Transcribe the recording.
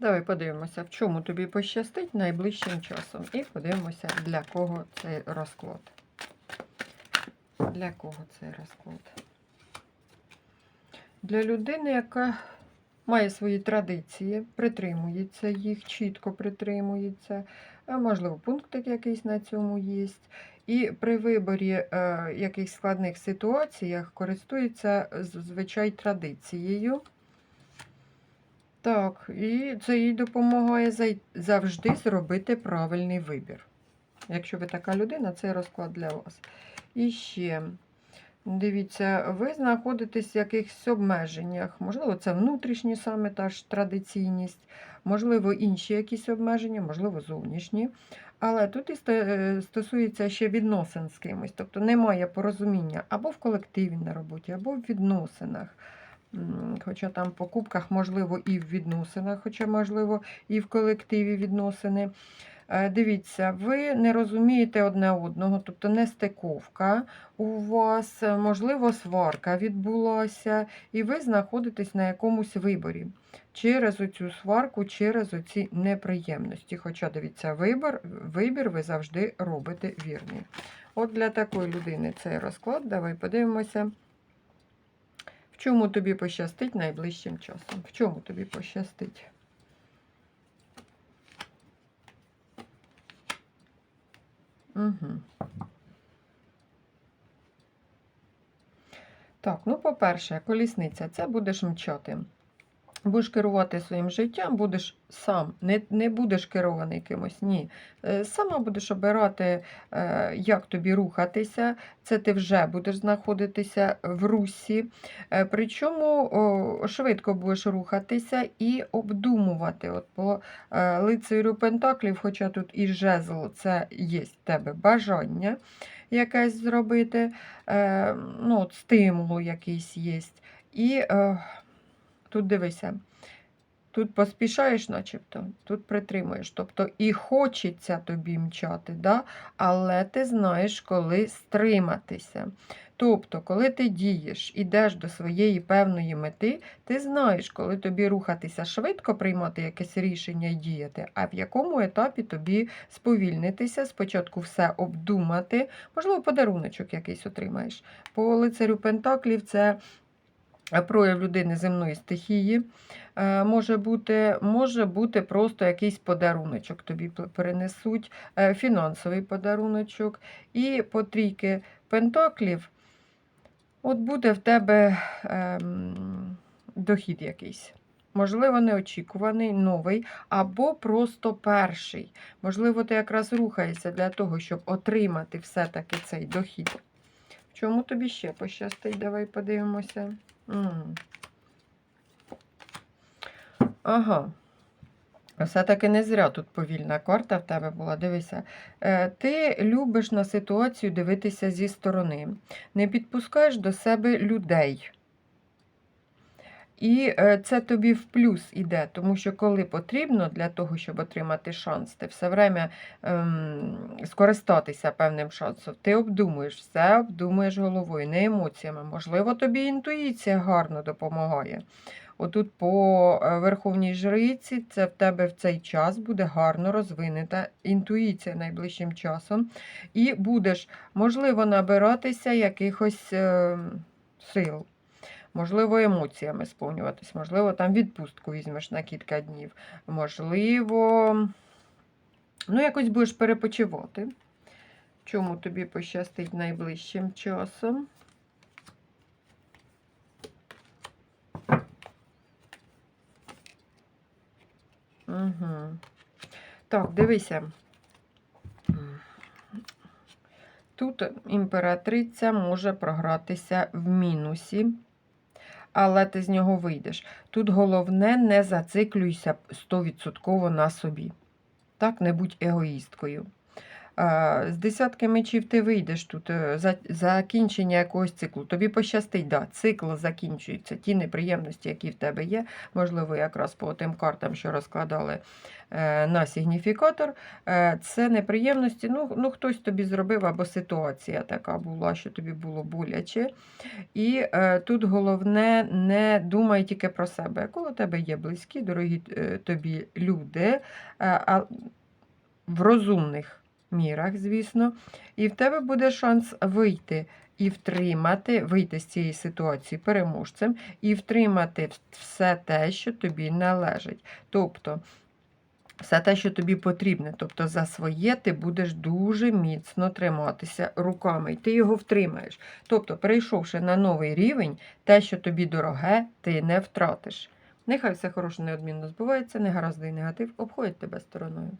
Давай подивимося, в чому тобі пощастить найближчим часом. І подивимося, для кого цей розклад. Для кого цей розклад? Для людини, яка має свої традиції, притримується їх, чітко притримується. Можливо, пунктик якийсь на цьому є. І при виборі е, якихось складних ситуаціях користується зазвичай традицією. Так, і це їй допомагає завжди зробити правильний вибір. Якщо ви така людина, це розклад для вас. І ще, дивіться, ви знаходитесь в якихось обмеженнях. Можливо, це внутрішні саме та ж традиційність, можливо, інші якісь обмеження, можливо, зовнішні. Але тут і е, стосується ще відносин з кимось. Тобто немає порозуміння або в колективі на роботі, або в відносинах. Хоча там в покупках, можливо, і в відносинах, хоча, можливо, і в колективі відносини. Е, Дивіться, ви не розумієте одне одного, тобто не стиковка у вас, е, можливо, сварка відбулася, і ви знаходитесь на якомусь виборі через оцю сварку, через оці неприємності. Хоча, дивіться, вибір, вибір ви завжди робите вірний. От для такої людини цей розклад. Давай подивимося. В чому тобі пощастить найближчим часом? В чому тобі пощастить? Угу. Так, ну, по-перше, колісниця, це будеш мчати. Будеш керувати своїм життям, будеш сам, не, не будеш керований кимось, ні. Е, Сама будеш обирати, е, як тобі рухатися. Це ти вже будеш знаходитися в русі. Е, Причому швидко будеш рухатися і обдумувати. От по лицарю Пентаклів, хоча тут і жезл, це є в тебе бажання якесь зробити, ну, от стимулу якийсь є. І тут дивися. Тут поспішаєш, начебто, тут притримуєш. Тобто і хочеться тобі мчати, да? але ти знаєш, коли стриматися. Тобто, коли ти дієш, ідеш до своєї певної мети, ти знаєш, коли тобі рухатися швидко, приймати якесь рішення і діяти, а в якому етапі тобі сповільнитися, спочатку все обдумати, можливо, подаруночок якийсь отримаєш. По лицарю Пентаклів це прояв людини земної стихії. Е, Може бути, може бути просто якийсь подаруночок тобі п- перенесуть, е, фінансовий подаруночок. І по трійки пентаклів, от буде в тебе ем, дохід якийсь. Можливо, неочікуваний, новий, або просто перший. Можливо, ти якраз рухаєшся для того, щоб отримати все-таки цей дохід. В чому тобі ще пощастить? Давай подивимося. Ага. Все-таки не зря тут повільна карта в тебе була. Дивися, Е, ти любиш на ситуацію дивитися зі сторони, не підпускаєш до себе людей. І е, це тобі в плюс іде, тому що коли потрібно для того, щоб отримати шанс, ти все время ем, скористатися певним шансом, ти обдумуєш, все обдумуєш головою, не емоціями. Можливо, тобі інтуїція гарно допомагає. Отут по е, Верховній Жриці це в тебе в цей час буде гарно розвинена інтуїція найближчим часом. І будеш, можливо, набиратися якихось е, сил. Можливо, емоціями сповнюватись, можливо, там відпустку візьмеш на кілька днів. Можливо, ну, якось будеш перепочивати. Чому тобі пощастить найближчим часом? Угу. Так, дивися. Тут імператриця може програтися в мінусі, але ти з нього вийдеш. Тут головне не зациклюйся 100% на собі. Так, не будь егоїсткою. З десятки мечів ти вийдеш тут е, за закінчення якогось циклу. Тобі пощастить, да, цикл закінчується. Ті неприємності, які в тебе є, можливо, якраз по тим картам, що розкладали е, на сигніфікатор, е, це неприємності. Ну, ну, хтось тобі зробив, або ситуація така була, що тобі було боляче. І тут головне, не думай тільки про себе. Коли у тебе є близькі, дорогі тобі люди, а в розумних мірах, звісно, і в тебе буде шанс вийти і втримати, вийти з цієї ситуації переможцем і втримати все те, що тобі належить. Тобто, все те, що тобі потрібне. Тобто за своє ти будеш дуже міцно триматися руками, і ти його втримаєш. Тобто, перейшовши на новий рівень, те, що тобі дороге, ти не втратиш. Нехай все хороше неодмінно збувається, негаразди і негатив обходять тебе стороною.